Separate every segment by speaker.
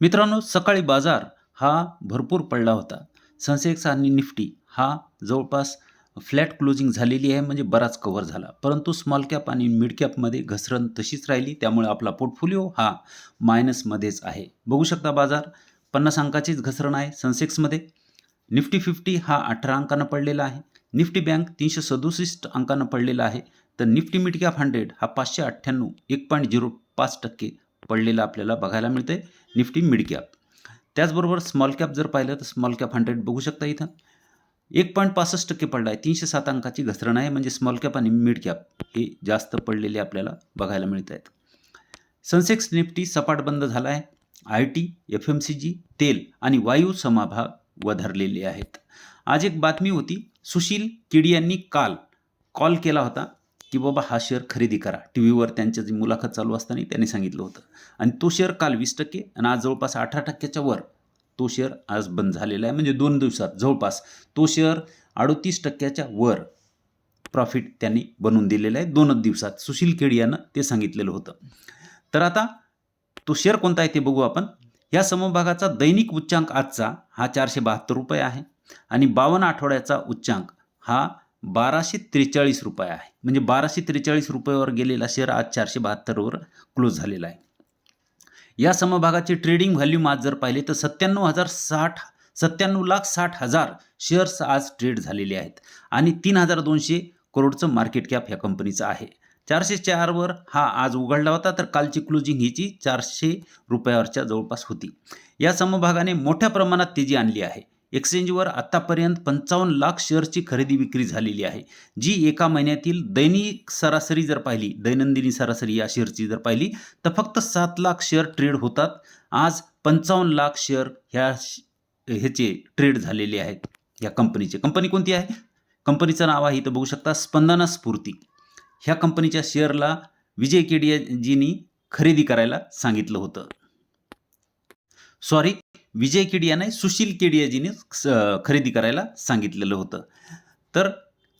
Speaker 1: मित्रांनो सकाळी बाजार हा भरपूर पडला होता. सेन्सेक्स आणि निफ्टी हा जवळपास फ्लॅट क्लोजिंग झालेली आहे म्हणजे बराच कव्हर झाला. परंतु स्मॉल कॅप आणि मिड कॅपमध्ये घसरण तशीच राहिली त्यामुळे आपला पोर्टफोलिओ हा मायनसमध्येच आहे. बघू शकता बाजार पन्नास अंकाचीच घसरण आहे सेन्सेक्समध्ये. निफ्टी फिफ्टी हा अठरा अंकानं पडलेला आहे. निफ्टी बँक तीनशे सदुसष्ट अंकानं पडलेला आहे. तर निफ्टी मिड कॅप हंड्रेड हा पाचशे अठ्ठ्याण्णव एक पॉईंट झिरो पाच टक्के पडलेलं आपल्याला बघायला मिळते निफ्टी मिड कॅप. त्याचबरोबर स्मॉल कॅप जर पाहिलं तर स्मॉल कॅप हंड्रेड बघू शकता इथं. एक पॉईंट पासष्ट टक्के पडला आहे तीनशे सात अंकाची घसरण आहे. म्हणजे स्मॉल कॅप आणि मिड कॅप हे जास्त पडलेले आपल्याला बघायला मिळत आहेत सनसेक्स निफ्टी सपाट बंद झाला आहे I T F M C G तेल आणि वायू समाभाग वधारलेले आहेत. आज एक बातमी होती. सुशील किडी यांनी काल कॉल केला होता. की बाबा हा शेअर खरेदी करा. टी व्हीवर त्यांच्या जी मुलाखत चालू असताना त्यांनी सांगितलं होतं. आणि तो शेअर काल वीस टक्के आणि आज जवळपास अठरा टक्क्याच्या वर तो शेअर आज बंद झालेला आहे. म्हणजे दोन दिवसात जवळपास तो शेअर अडोतीस टक्क्याच्या वर प्रॉफिट त्यांनी बनवून दिलेलं आहे. दोनच दिवसात सुशील केडी यानं ते सांगितलेलं होतं. तर आता तो शेअर कोणता आहे ते बघू आपण. या समभागाचा दैनिक उच्चांक आजचा हा चारशे बहात्तर रुपये आहे. आणि बावन्न आठवड्याचा उच्चांक हा बाराशे त्रेचाळीस रुपये आहे. म्हणजे बाराशे त्रेचाळीस रुपयावर गेलेला शेअर आज चारशे बहात्तरवर क्लोज झालेला आहे. या समभागाचे ट्रेडिंग व्हॅल्यूम आज जर पाहिले तर सत्त्याण्णव हजार साठ सत्त्याण्णव लाख साठ हजार शेअर्स आज ट्रेड झालेले आहेत. आणि तीन हजार दोनशे करोडचं मार्केट कॅप ह्या कंपनीचं आहे. चारशे चारवर हा आज उघडला होता तर कालची क्लोजिंग हिची चारशे रुपयावरच्या जवळपास होती. या समभागाने मोठ्या प्रमाणात तेजी आणली आहे. एक्सचेंजवर आत्तापर्यंत पंचावन्न लाख शेअरची खरेदी विक्री झालेली आहे. जी एका महिन्यातील दैनिक सरासरी जर पाहिली दैनंदिनी सरासरी या शेअरची जर पाहिली तर फक्त सात लाख शेअर ट्रेड होतात. आज पंचावन्न लाख शेअर ह्या ह्याचे ट्रेड झालेले आहेत. या कंपनीचे. कंपनी कोणती आहे? कंपनीचं नाव आहे इथं बघू शकता स्पंदना स्फूर्ती. ह्या कंपनीच्या शेअरला विजय केडियाजींनी खरेदी करायला सांगितलं होतं. सॉरी विजय किडियाने सुशील केडियाजीने खरेदी करायला सांगितलेलं होतं. तर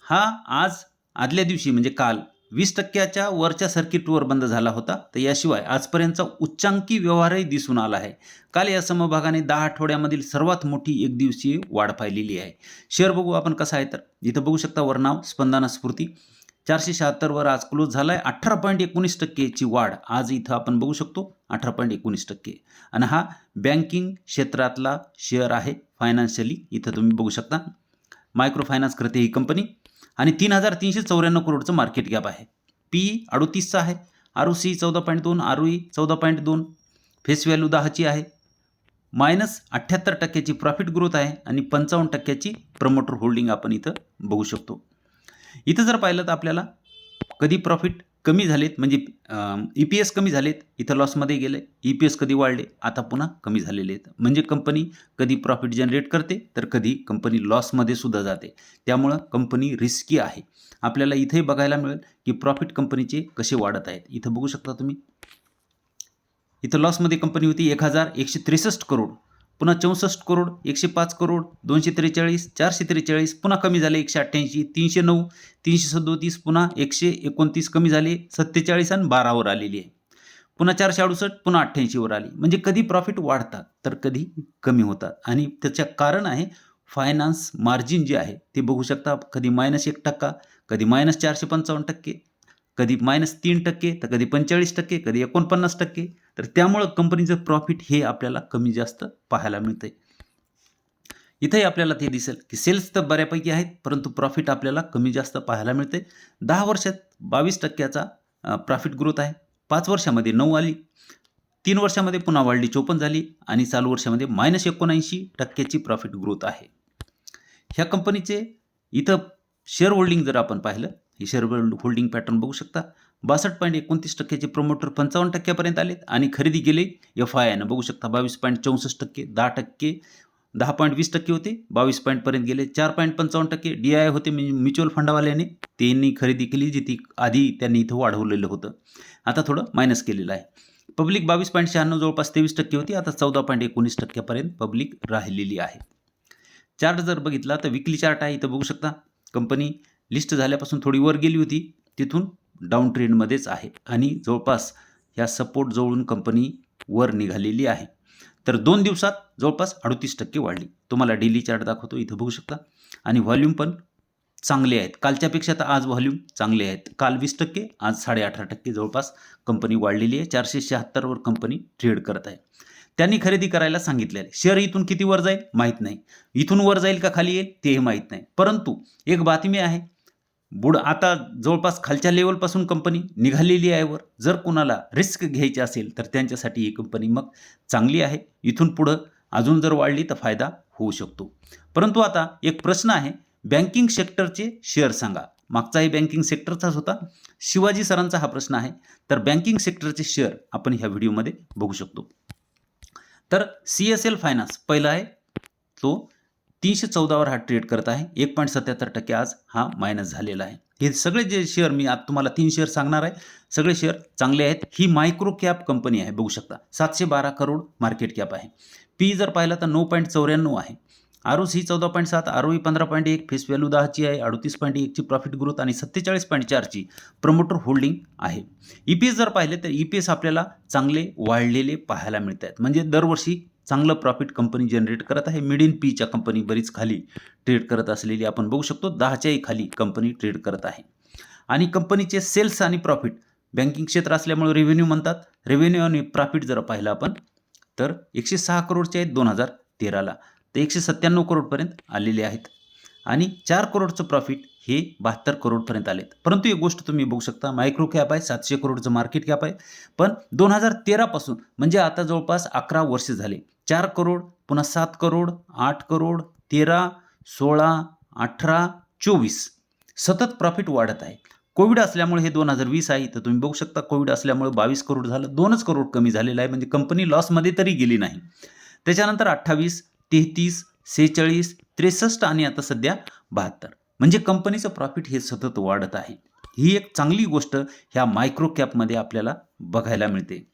Speaker 1: हा आज आदल्या दिवशी म्हणजे काल वीस टक्क्याच्या वरच्या सर्किटवर बंद झाला होता. तर याशिवाय आजपर्यंतचा उच्चांकी व्यवहारही दिसून आला आहे. काल या समभागाने दहा आठवड्यामधील सर्वात मोठी एक दिवसीय वाढ पाहिलेली आहे. शेअर बघू आपण कसं आहे तर इथं बघू शकता वरनाव स्पंदना स्फूर्ती. चारशे शहात्तरवर आज क्लोज झाला आहे अठरा पॉईंट एकोणीस टक्केची वाढ आज इथं आपण बघू शकतो. अठरा पॉईंट एकोणीस टक्के. आणि हा बँकिंग क्षेत्रातला शेअर आहे फायनान्शियली इथं तुम्ही बघू शकता. मायक्रो फायनान्स करते ही कंपनी आणि तीन हजार तीनशे चौऱ्याण्णव करोडचं मार्केट गॅप आहे. पी ई अडोतीसचा आहे. आर ओ सी चौदा पॉईंट दोन आर ओ ई चौदा पॉईंट दोन. फेस व्हॅल्यू दहाची आहे. मायनस अठ्ठ्याहत्तर टक्क्याची प्रॉफिट ग्रोथ आहे आणि पंचावन्न टक्क्याची प्रमोटर होल्डिंग आपण इथं बघू शकतो. इथं जर पाहिलं तर आपल्याला कधी प्रॉफिट कमी झालेत म्हणजे ई पी एस कमी झालेत इथं लॉसमध्ये गेले ई पी एस कधी वाढले आता पुन्हा कमी झालेले आहेत. म्हणजे कंपनी कधी प्रॉफिट जनरेट करते तर कधी कंपनी लॉसमध्ये सुद्धा जाते. त्यामुळं कंपनी रिस्की आहे. आपल्याला इथेही बघायला मिळेल की प्रॉफिट कंपनीचे कसे वाढत आहेत. इथं बघू शकता तुम्ही. इथं लॉसमध्ये कंपनी होती एक हजार एकशे त्रेसष्ट करोड. पुन्हा चौसष्ट करोड एकशे पाच करोड दोनशे त्रेचाळीस चारशे त्रेचाळीस पुन्हा कमी झाले एकशे अठ्ठ्याऐंशी तीनशे नऊ तीनशे सदोतीस पुन्हा एकशे एकोणतीस कमी झाले सत्तेचाळीस आणि बारावर आलेली आहे. पुन्हा चारशे अडुसष्ट पुन्हा अठ्ठ्याऐंशीवर आली. म्हणजे कधी प्रॉफिट वाढतात तर कधी कमी होतात. आणि त्याच्या कारण आहे फायनान्स मार्जिन जे आहे ते बघू शकता कधी मायनस एक टक्का कधी मायनस चारशे पंचावन्न टक्के कधी मायनस तीन टक्के तर कधी पंचेचाळीस टक्के कधी एकोणपन्नास टक्के. तर त्यामुळं कंपनीचं प्रॉफिट हे आपल्याला कमी जास्त पाहायला मिळते इथंही आपल्याला ते दिसेल की सेल्स तर बऱ्यापैकी आहेत परंतु प्रॉफिट आपल्याला कमी जास्त पाहायला मिळते दहा वर्षात बावीस टक्क्याचा प्रॉफिट ग्रोथ आहे. पाच वर्षामध्ये नऊ आली तीन वर्षामध्ये पुन्हा वाढली चोपन्न झाली आणि चालू वर्षामध्ये मायनस एकोणऐंशी टक्क्याची प्रॉफिट ग्रोथ आहे. ह्या कंपनीचे इथं शेअर होल्डिंग जर आपण पाहिलं हे शेअर होल्डिंग पॅटर्न बघू शकता. बासष्ट पॉईंट एकोणतीस टक्क्याचे प्रमोटर पंचावन्न टक्क्यापर्यंत आलेत आणि खरेदी केले एफ आय आयनं. बघू शकता बावीस पॉईंट चौसष्ट टक्के दहा टक्के दहा पॉईंट वीस टक्के होते. बावीस पॉईंटपर्यंत गेले चार पॉईंट पंचावन्न टक्के डी आय होते म्युच्युअल फंडावाल्याने. त्यांनी खरेदी केली जी ती आधी त्यांनी इथं वाढवलेलं होतं. आता थोडं मायनस केलेलं आहे. पब्लिक बावीस पॉईंट शहाण्णव जवळपास तेवीस टक्के होती. आता चौदा पॉईंट एकोणीस टक्क्यापर्यंत पब्लिक राहिलेली आहे. चार्ट जर बघितला तर विकली चार्ट आहे. इथं बघू शकता कंपनी लिस्ट झाल्यापासून थोडी वर गेली होती. तिथून डाऊन ट्रेंडमध्येच आहे आणि जवळपास ह्या सपोर्ट जवळून कंपनी वर निघालेली आहे. तर दोन दिवसात जवळपास अडतीस टक्के वाढली. तुम्हाला डेली चार्ट दाखवतो इथं बघू शकता. आणि व्हॉल्यूम पण चांगले आहेत. कालच्यापेक्षा तर आज व्हॉल्यूम चांगले आहेत. काल वीस टक्के आज साडे अठरा टक्के जवळपास कंपनी वाढलेली आहे. चारशे शहात्तरवर कंपनी ट्रेड करत आहे. त्यांनी खरेदी करायला सांगितले आहे. शेअर इथून किती वर जाईल? माहीत नाही. इथून वर जाईल का खाली येईल? तेही माहीत नाही. परंतु एक बातमी आहे. बुड आता जवळपास खालच्या लेवलपासून कंपनी निघालेली आहे वर. जर कोणाला रिस्क घ्यायची असेल तर त्यांच्यासाठी ही कंपनी मग चांगली आहे. इथून पुढं अजून जर वाढली तर फायदा होऊ शकतो. परंतु आता एक प्रश्न आहे. बँकिंग सेक्टरचे शेअर सांगा. मागचाही बँकिंग सेक्टरचाच होता. शिवाजी सरांचा हा प्रश्न आहे. तर बँकिंग सेक्टरचे शेअर आपण ह्या व्हिडिओमध्ये बघू शकतो. तर सी एस एल फायनान्स पहिला आहे. तो तीनशे चौदावर हा ट्रेड करत आहे. एक पॉईंट सत्याहत्तर टक्के आज हा मायनस झालेला आहे. हे सगळे जे शेअर मी आता तुम्हाला तीन शेअर सांगणार आहे. सगळे शेअर चांगले आहेत. ही मायक्रो कॅप कंपनी आहे. बघू शकता. सातशे बारा करोड मार्केट कॅप आहे. पी जर पाहिलं तर नऊ पॉईंट चौऱ्याण्णव आहे. आर ओ सी चौदा पॉईंट सात आर ओ ई पंधरा पॉईंट एक फेस व्हॅल्यू दहाची आहे. अडतीस पॉईंट एकची प्रॉफिट ग्रोथ आणि सत्तेचाळीस पॉईंट चारची प्रमोटर होल्डिंग आहे. ई पी एस जर पाहिले तर ई पी एस आपल्याला चांगले वाढलेले पाहायला मिळत आहेत म्हणजे दरवर्षी चांगलं प्रॉफिट कंपनी जनरेट करत आहे. मिड इन पीच्या कंपनी बरीच खाली ट्रेड करत असलेली आपण बघू शकतो. दहाच्याही खाली कंपनी ट्रेड करत आहे. आणि कंपनीचे सेल्स आणि प्रॉफिट बँकिंग क्षेत्र असल्यामुळे रेव्हेन्यू म्हणतात. रेव्हेन्यू आणि प्रॉफिट जर पाहिलं आपण तर एकशे सहा करोडचे आहेत दोन हजार तेराला. ते एकशे सत्त्याण्णव करोडपर्यंत आलेले आहेत. आणि चार करोडचं प्रॉफिट हे बहात्तर करोडपर्यंत आलेत. परंतु एक गोष्ट तुम्ही बघू शकता मायक्रो कॅप आहे सातशे करोडचं मार्केट कॅप आहे. पण दोन हजार तेरापासून म्हणजे आता जवळपास अकरा वर्ष झाले चार करोड पुन्हा सात करोड आठ करोड तेरा सोळा अठरा चोवीस. सतत प्रॉफिट वाढत आहे. कोविड असल्यामुळे हे दोन हजार वीस आहे. तर तुम्ही बघू शकता कोविड असल्यामुळे बावीस करोड झालं. दोनच करोड कमी झालेलं आहे. म्हणजे कंपनी लॉसमध्ये तरी गेली नाही. त्याच्यानंतर अठ्ठावीस तेहतीस सेहेचाळीस त्रेसष्ट आणि आता सध्या बहात्तर. म्हणजे कंपनीचं प्रॉफिट हे सतत वाढत आहे. ही एक चांगली गोष्ट ह्या मायक्रो कॅपमध्ये आपल्याला बघायला मिळते.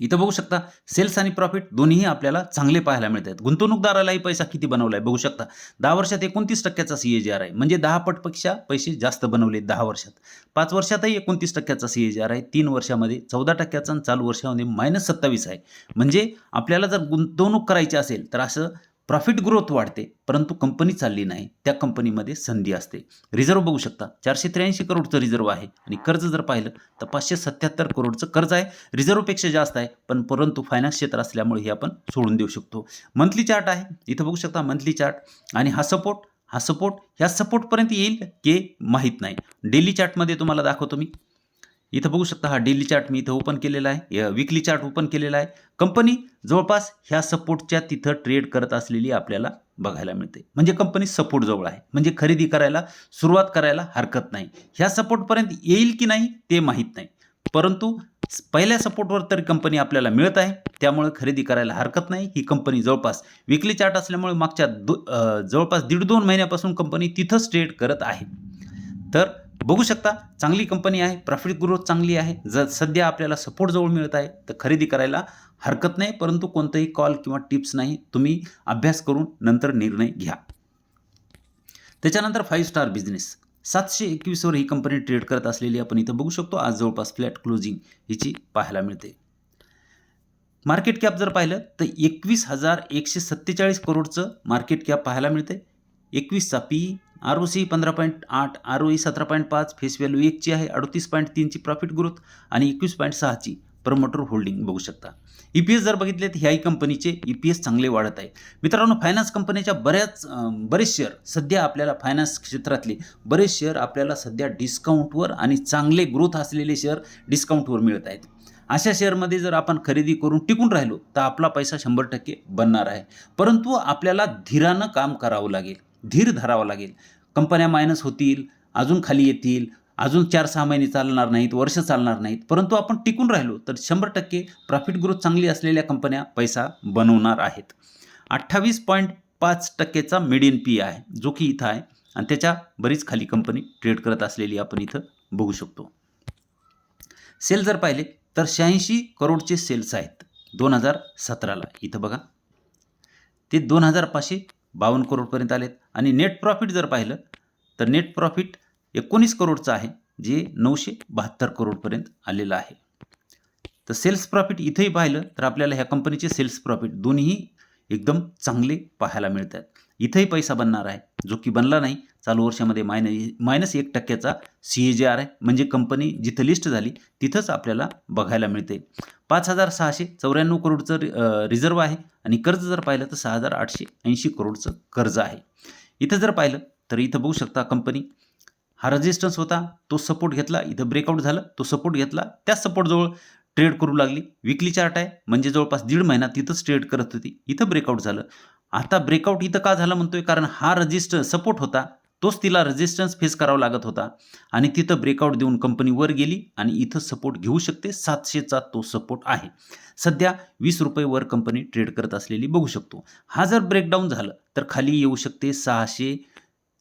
Speaker 1: इथं बघू शकता सेल्स आणि प्रॉफिट दोन्हीही आपल्याला चांगले पाहायला मिळत आहेत गुंतवणूकदारालाही पैसा किती बनवला आहे बघू शकता. दहा वर्षात एकोणतीस टक्क्याचा सी ए जी आर आहे. म्हणजे दहा पटपेक्षा पैसे जास्त बनवले दहा वर्षात. पाच वर्षातही एकोणतीस टक्क्याचा सी ए जी आर आहे. तीन वर्षामध्ये चौदा टक्क्याचा आणि चालू वर्षामध्ये मायनस सत्तावीस आहे. म्हणजे आपल्याला जर गुंतवणूक करायची असेल तर असं प्रॉफिट ग्रोथ वाढते परंतु कंपनी चालली नाही. त्या कंपनीमध्ये संधी असते. रिझर्व बघू शकता. चारशे त्र्याऐंशी करोडचं रिझर्व आहे. आणि कर्ज जर पाहिलं तर पाचशे सत्याहत्तर करोडचं कर्ज आहे. रिझर्वपेक्षा जास्त आहे पण परंतु फायनान्स क्षेत्र असल्यामुळे हे आपण सोडून देऊ शकतो. मंथली चार्ट आहे. इथं बघू शकता मंथली चार्ट आणि हा सपोर्ट हा सपोर्ट ह्या सपोर्टपर्यंत येईल की माहीत नाही. डेली चार्टमध्ये तुम्हाला दाखवतो मी. इथं बघू शकता हा डेली चार्ट मी इथं ओपन केलेला आहे. विकली चार्ट ओपन केलेला आहे. कंपनी जवळपास ह्या सपोर्टच्या तिथं ट्रेड करत असलेली आपल्याला बघायला मिळते. म्हणजे कंपनी सपोर्ट जवळ आहे. म्हणजे खरेदी करायला सुरुवात करायला हरकत नाही. ह्या सपोर्टपर्यंत येईल की नाही ते माहीत नाही. परंतु पहिल्या सपोर्टवर तरी कंपनी आपल्याला मिळत आहे. त्यामुळे खरेदी करायला हरकत नाही. ही कंपनी जवळपास विकली चार्ट असल्यामुळे मागच्या दो जवळपास दीड दोन महिन्यापासून कंपनी तिथंच ट्रेड करत आहे. तर बघू शकता चांगली कंपनी आहे प्रॉफिट ग्रोथ चांगली आहे. जर सध्या आपल्याला सपोर्ट जवळ मिळत आहे तर खरेदी करायला हरकत नाही परंतु कोणतंही कॉल किंवा टिप्स नाही तुम्ही अभ्यास करून नंतर निर्णय घ्या. त्याच्यानंतर फाईव्ह स्टार बिझनेस सातशे एकवीसवर ही कंपनी ट्रेड करत असलेली आपण इथं बघू शकतो. आज जवळपास फ्लॅट क्लोजिंग हिची पाहायला मिळते. मार्केट कॅप जर पाहिलं तर एकवीस हजार एकशे सत्तेचाळीस करोडचं मार्केट कॅप पाहायला मिळते. एकवीसचा पी आर ओ सी पंधरा पॉईंट आठ आर ओ ई सतरा पॉईंट पाच फेस व्हॅल्यू एकची आहे अडतीस पॉईंट तीनची प्रॉफिट ग्रोथ आणि एकवीस पॉईंट सहाची प्रमोटर होल्डिंग बघू शकता. ई पी एस जर बघितले तर ह्याही कंपनीचे ई पी एस चांगले वाढत आहे. मित्रांनो फायनान्स कंपनीच्या बऱ्याच बरेच शेअर सध्या आपल्याला फायनान्स क्षेत्रातले बरेच शेअर आपल्याला सध्या डिस्काउंटवर आणि चांगले ग्रोथ असलेले शेअर डिस्काउंटवर मिळत आहेत. अशा शेअरमध्ये जर आपण खरेदी करून टिकून राहिलो तर आपला पैसा शंभर टक्के बनणार आहे. परंतु आपल्याला धीरानं काम करावं लागेल. धीर धरावा लागेल. कंपन्या मायनस होतील अजून खाली येतील अजून चार सहा महिने चालणार नाहीत वर्ष चालणार नाहीत परंतु आपण टिकून राहिलो तर शंभर टक्के प्रॉफिट ग्रोथ चांगली असलेल्या कंपन्या पैसा बनवणार आहेत. अठ्ठावीस पॉईंट पाच टक्केचा मिडियन पी आहे जो की इथं आहे आणि त्याच्या बरीच खाली कंपनी ट्रेड करत असलेली आपण इथं बघू शकतो. सेल जर पाहिले तर शहाऐंशी करोडचे सेल्स आहेत दोन हजार सतराला. इथं बघा. ते दोन हजार पाचशे बावन्न करोडपर्यंत आलेत. आणि नेट प्रॉफिट जर पाहिलं तर नेट प्रॉफिट एकोणीस करोडचं आहे जे नऊशे बहात्तर करोडपर्यंत आलेलं आहे. तर सेल्स प्रॉफिट इथंही पाहिलं तर आपल्याला ह्या कंपनीचे सेल्स प्रॉफिट दोन्ही एकदम चांगले पाहायला मिळतात. इथंही पैसा बनणार आहे. जो की बनला नाही चालू वर्षामध्ये मायन मायनस एक टक्क्याचा सी ए जे आर आहे. म्हणजे कंपनी जिथं लिस्ट झाली तिथंच आपल्याला बघायला मिळते. पाच हजार सहाशे चौऱ्याण्णव करोडचं रिझर्व आहे. आणि कर्ज जर पाहिलं तर सहा हजार आठशे ऐंशी करोडचं कर्ज आहे. इथं जर पाहिलं तर इथं बघू शकता कंपनी हा रेजिस्टन्स होता तो सपोर्ट घेतला इथं ब्रेकआउट झालं तो सपोर्ट घेतला. त्याच सपोर्टजवळ ट्रेड करू लागली. विकली चार्ट आहे म्हणजे जवळपास दीड महिना तिथंच ट्रेड करत होती. इथं ब्रेकआउट झालं. आता ब्रेकआउट इथं का झालं म्हणतोय? कारण हा रजिस्टर सपोर्ट होता. तोच तिला रेजिस्टन्स फेस करावा लागत होता. आणि तिथं ब्रेकआउट देऊन कंपनी वर गेली आणि इथं सपोर्ट घेऊ शकते. सातशेचा तो सपोर्ट आहे. सध्या वीस रुपये वर कंपनी ट्रेड करत असलेली बघू शकतो. हा जर ब्रेकडाऊन झालं तर खाली येऊ शकते सहाशे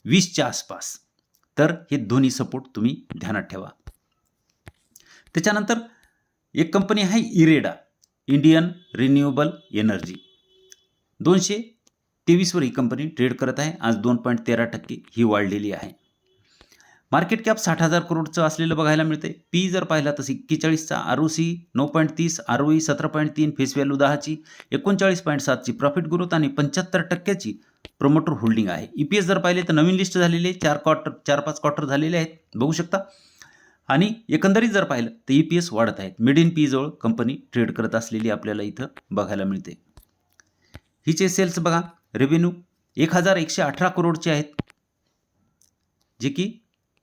Speaker 1: वीसच्या आसपास. तर हे दोन्ही सपोर्ट तुम्ही ध्यानात ठेवा. त्याच्यानंतर एक कंपनी आहे इरेडा इंडियन रिन्युएबल एनर्जी दोनशे तेवीसवर ही कंपनी ट्रेड करत आहे. आज दोन पॉईंट तेरा टक्के ही वाढलेली आहे. मार्केट कॅप साठ हजार करोडचं असलेलं बघायला मिळते पी जर पाहिला तर एक्केचाळीसचा आर ओ सी नऊ पॉईंट तीस आर ओ ई सतरा पॉईंट तीन फेस व्हॅल्यू दहाची एकोणचाळीस पॉईंट सातची प्रॉफिट ग्रोथ आणि पंच्याहत्तर टक्क्याची प्रोमोटर होल्डिंग आहे. ई पी एस जर पाहिले तर नवीन लिस्ट झालेली आहे. चार क्वार्टर चार पाच क्वार्टर झालेले आहेत. बघू शकता. आणि एकंदरीत जर पाहिलं तर ई पी एस वाढत आहेत. मिड इन पी जवळ कंपनी ट्रेड करत असलेली आपल्याला इथं बघायला मिळते. हिचे सेल्स बघा. रेव्हेन्यू एक हजार एकशे अठरा करोडचे आहेत जे की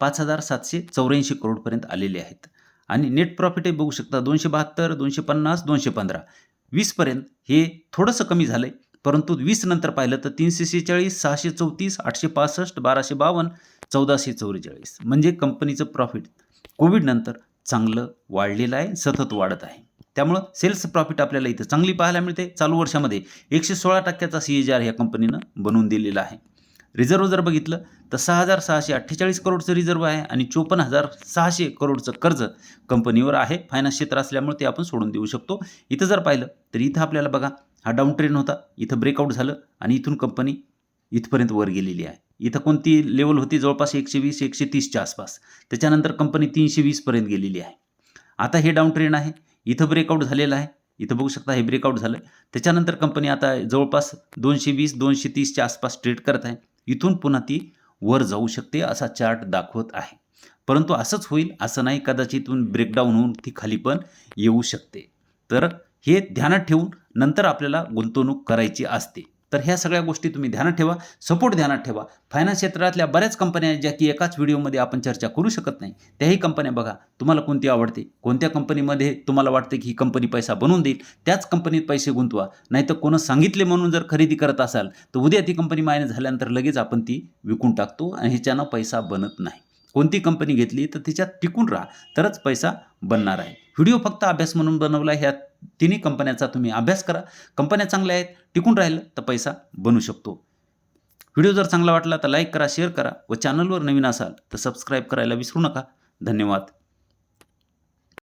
Speaker 1: पाच हजार सातशे चौऱ्याऐंशी करोडपर्यंत आलेले आहेत. आणि नेट प्रॉफिटही बघू शकता दोनशे बहात्तर दोनशे पन्नास दोनशे पंधरा. वीसपर्यंत हे थोडंसं कमी झालं आहे परंतु वीस नंतर पाहिलं तर तीनशे सेहेचाळीस सहाशे चौतीस आठशे पासष्ट बाराशे बावन्न चौदाशे चौवेचाळीस म्हणजे कंपनीचं प्रॉफिट कोविडनंतर चांगलं वाढलेलं आहे सतत वाढत आहे. त्यामुळं सेल्स प्रॉफिट आपल्याला इथं चांगली पाहायला मिळते. चालू वर्षामध्ये एकशे सोळा टक्क्याचा सी एच आर ह्या कंपनीनं बनवून दिलेला आहे. रिझर्व जर बघितलं तर सहा हजार सहाशे अठ्ठेचाळीस करोडचं रिझर्व आहे आणि चोपन्न हजार सहाशे करोडचं कर्ज कंपनीवर आहे. फायनान्स क्षेत्र असल्यामुळे ते आपण सोडून देऊ शकतो. इथं जर पाहिलं तर इथं आपल्याला बघा हा डाऊन ट्रेन होता. इथं ब्रेकआउट झालं आणि इथून कंपनी इथपर्यंत वर गेलेली आहे. इथं कोणती लेवल होती? जवळपास एकशे वीस एकशे तीसच्या आसपास. त्याच्यानंतर कंपनी तीनशे वीसपर्यंत गेलेली आहे. आता हे डाऊन ट्रेन आहे. इथं ब्रेकआउट झालेलं आहे. इथं बघू शकता हे ब्रेकआउट झालं त्याच्यानंतर कंपनी आता जवळपास दोनशे वीस दोनशे तीसच्या आसपास ट्रेड करत आहे. इथून पुन्हा ती वर जाऊ शकते असा चार्ट दाखवत आहे. परंतु असंच होईल असं नाही. कदाचित इथून ब्रेकडाऊन होऊन ती खाली पण येऊ शकते. तर हे ध्यानात ठेवून नंतर आपल्याला गुंतवणूक करायची असते. तर ह्या सगळ्या गोष्टी तुम्ही ध्यानात ठेवा सपोर्ट ध्यानात ठेवा. फायनान्स क्षेत्रातल्या बऱ्याच कंपन्या आहेत ज्या की एकाच व्हिडिओमध्ये आपण चर्चा करू शकत नाही. त्याही कंपन्या बघा तुम्हाला कोणती आवडते? कोणत्या कंपनीमध्ये तुम्हाला वाटते की ही कंपनी पैसा बनवून देईल? त्याच कंपनीत पैसे गुंतवा. नाही तर कोणं सांगितले म्हणून जर खरेदी करत असाल तर उद्या ती कंपनी मायने झाल्यानंतर लगेच आपण ती विकून टाकतो आणि ह्याच्यानं पैसा बनत नाही. कोणती कंपनी घेतली तर तिच्यात टिकून राहा. तरच पैसा बनणार आहे. व्हिडिओ फक्त अभ्यास म्हणून बनवला ह्या तिन्ही कंपन्याचा तुम्ही अभ्यास करा. कंपन्या चांगल्या आहेत टिकून राहिलं तर पैसा बनू शकतो. व्हिडिओ जर चांगला वाटला तर लाईक करा शेअर करा व चॅनलवर नवीन असाल तर सबस्क्राईब करायला विसरू नका. धन्यवाद.